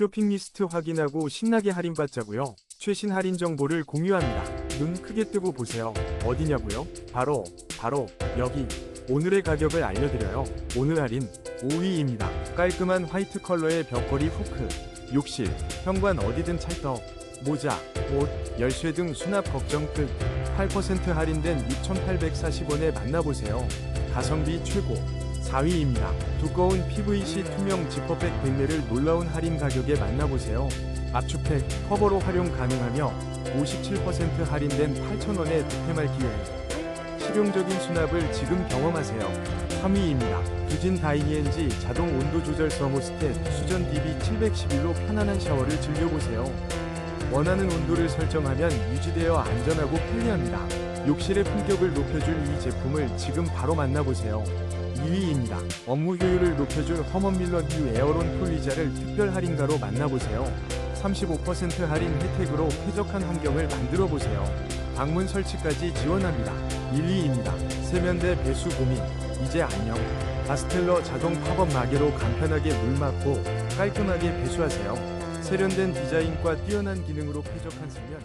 쇼핑 리스트 확인하고 신나게 할인받자고요. 최신 할인 정보를 공유합니다. 눈 크게 뜨고 보세요. 어디냐고요? 바로 바로 여기. 오늘의 가격을 알려드려요. 오늘 할인 5위입니다. 깔끔한 화이트 컬러의 벽걸이 후크, 욕실, 현관 어디든 찰떡, 모자, 옷, 열쇠 등 수납 걱정 끝. 8% 할인된 6,840원에 만나보세요. 가성비 최고. 4위입니다. 두꺼운 PVC 투명 지퍼백 백내를 놀라운 할인 가격에 만나보세요. 압축팩, 커버로 활용 가능하며 57% 할인된 8,000원의 득템할 기회. 실용적인 수납을 지금 경험하세요. 3위입니다. 두진 다이니엔지 자동 온도 조절 서모스텟 수전 DB 711로 편안한 샤워를 즐겨보세요. 원하는 온도를 설정하면 유지되어 안전하고 편리합니다. 욕실의 품격을 높여줄 이 제품을 지금 바로 만나보세요. 2위입니다. 업무 효율을 높여줄 허먼밀러 뉴 에어론 폴리자를 특별 할인가로 만나보세요. 35% 할인 혜택으로 쾌적한 환경을 만들어 보세요. 방문 설치까지 지원합니다. 1위입니다. 세면대 배수 고민 이제 안녕. 바스텔러 자동 팝업 마개로 간편하게 물 막고 깔끔하게 배수하세요. 세련된 디자인과 뛰어난 기능으로 쾌적한 세면